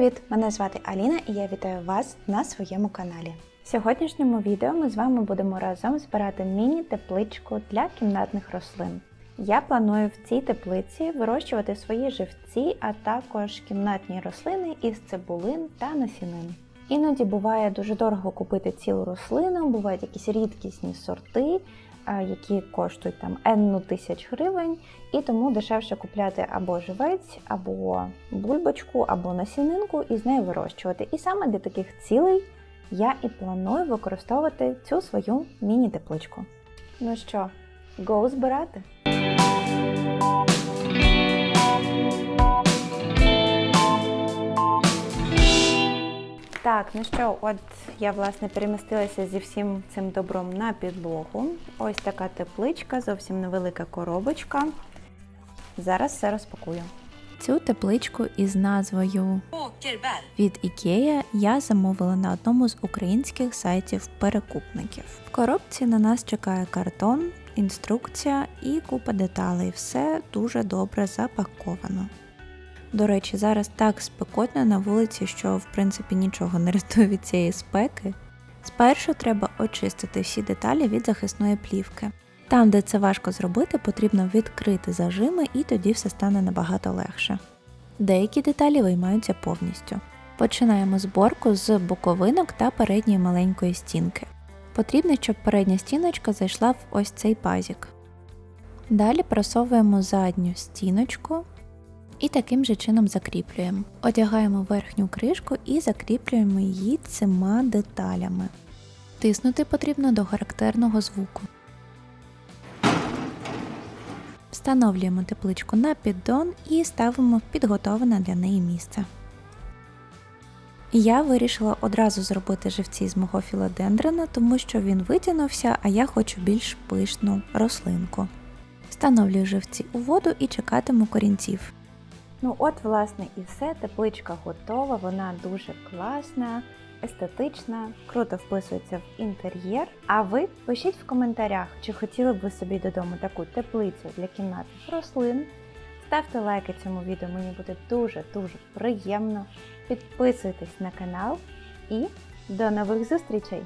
Привіт! Мене звати Аліна і я вітаю вас на своєму каналі. В сьогоднішньому відео ми з вами будемо разом збирати міні-тепличку для кімнатних рослин. Я планую в цій теплиці вирощувати свої живці, а також кімнатні рослини із цибулин та насінин. Іноді буває дуже дорого купити цілу рослину, бувають якісь рідкісні сорти, які коштують там енну тисяч гривень, і тому дешевше купляти або живець, або бульбочку, або насінинку і з нею вирощувати. І саме для таких цілей я і планую використовувати цю свою міні-тепличку. Ну що, го збирати? Ну що, от я власне перемістилася зі всім цим добром на підлогу. Ось така тепличка, зовсім невелика коробочка. Зараз все розпакую. Цю тепличку із назвою від Ікея я замовила на одному з українських сайтів перекупників. В коробці на нас чекає картон, інструкція і купа деталей. Все дуже добре запаковано. До речі, зараз так спекотно на вулиці, що в принципі нічого не рятує від цієї спеки. Спершу треба очистити всі деталі від захисної плівки. Там, де це важко зробити, потрібно відкрити зажими і тоді все стане набагато легше. Деякі деталі виймаються повністю. Починаємо зборку з боковинок та передньої маленької стінки. Потрібно, щоб передня стіночка зайшла в ось цей пазік. Далі просовуємо задню стіночку і таким же чином закріплюємо. Одягаємо верхню кришку і закріплюємо її цими деталями. Тиснути потрібно до характерного звуку. Встановлюємо тепличку на піддон і ставимо в підготовлене для неї місце. Я вирішила одразу зробити живці з мого філодендрона, тому що він витягнувся, а я хочу більш пишну рослинку. Встановлюю живці у воду і чекатиму корінців. Ну от, власне, і все. Тепличка готова, вона дуже класна, естетична, круто вписується в інтер'єр. А ви пишіть в коментарях, чи хотіли б ви собі додому таку теплицю для кімнатних рослин. Ставте лайки цьому відео, мені буде дуже-дуже приємно. Підписуйтесь на канал і до нових зустрічей!